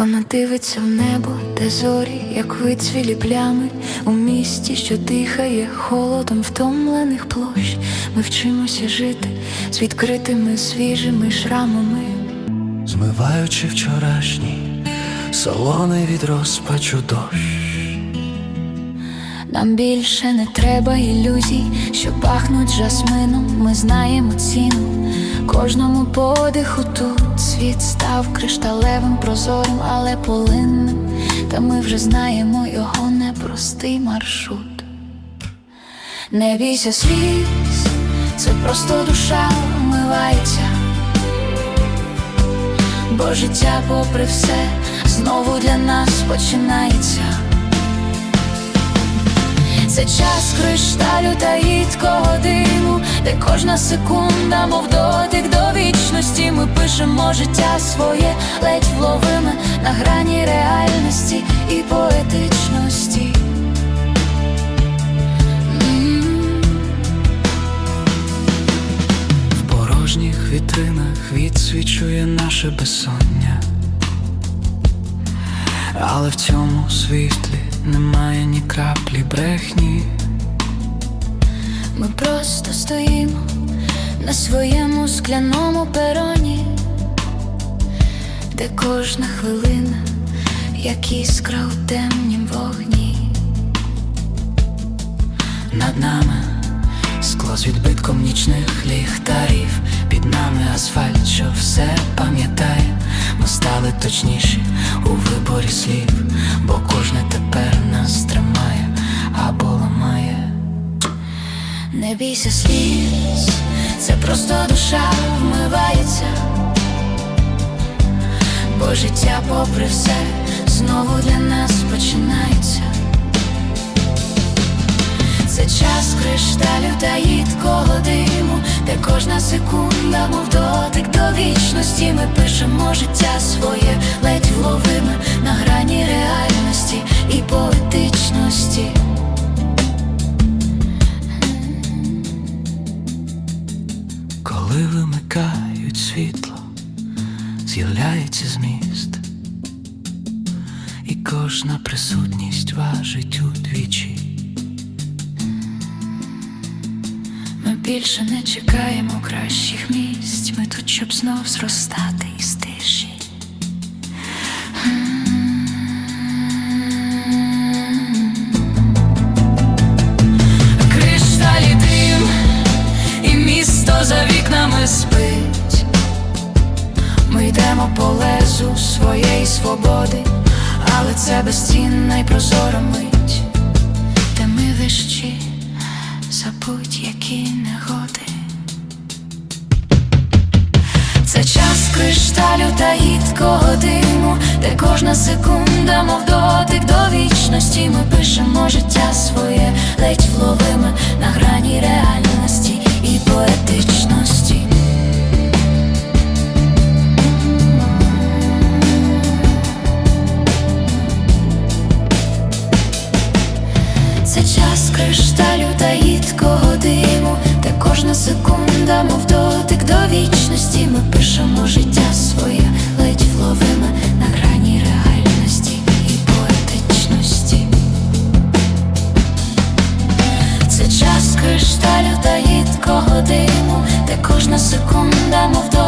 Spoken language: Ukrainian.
Вона дивиться в небо, де зорі, як вицвілі плями, у місті, що дихає холодом втомлених площ. Ми вчимося жити з відкритими свіжими шрамами. Змиваючи вчорашній солоний від розпачу дощ. Нам більше не треба ілюзій, що пахнуть жасмином. Ми знаємо ціну кожному подиху тут світ став кришталевим, прозорим, але полинним. Та ми вже знаємо його непростий маршрут. Не бійся сліз, це просто душа вмивається. Бо життя, попри все, знову для нас починається. Це час кришталю та рідкого диму, де кожна секунда, мов дотик до вічності. Ми пишемо життя своє, ледь вловиме на грані реальності і поетичності. В порожніх вітринах відсвічує наше безсоння. Але в цьому світлі немає ні краплі брехні. Ми просто стоїмо на своєму скляному пероні, де кожна хвилина, як іскра у темнім вогні. Над нами скло з відбитком нічних ліхтарів, під нами асфальт, що все пам'ятає. Ми стали точніші у виборі слів, бо кожне тепер нас тримає або ламає. Не бійся сліз, це просто душа вмивається, бо життя, попри все, знову для нас починається. Та їдкого диму, де кожна секунда, мов дотик до вічності. Ми пишемо життя своє, ледь вловиме на грані реальності і поетичності. Коли вимикають світло, з'являється зміст, і кожна присутність важить удвічі. Більше не чекаємо кращих місць. Ми тут, щоб знов зростати із тиші. Кришталі і місто за вікнами спить. Ми йдемо по лезу своєї свободи, але це безцінна й прозора мить, де ми вищі за будь-які негоди. Це час кришталю та гідкого диму, де кожна секунда, мов дотик до вічності. Ми пишемо життя своє, ледь вловиме Кришталю та їдкого диму, де кожна секунда, мов дотик до вічності. Ми пишемо життя своє, ледь вловиме на грані реальності і поетичності. Це час кришталю та їдкого диму, де кожна секунда, мов дотик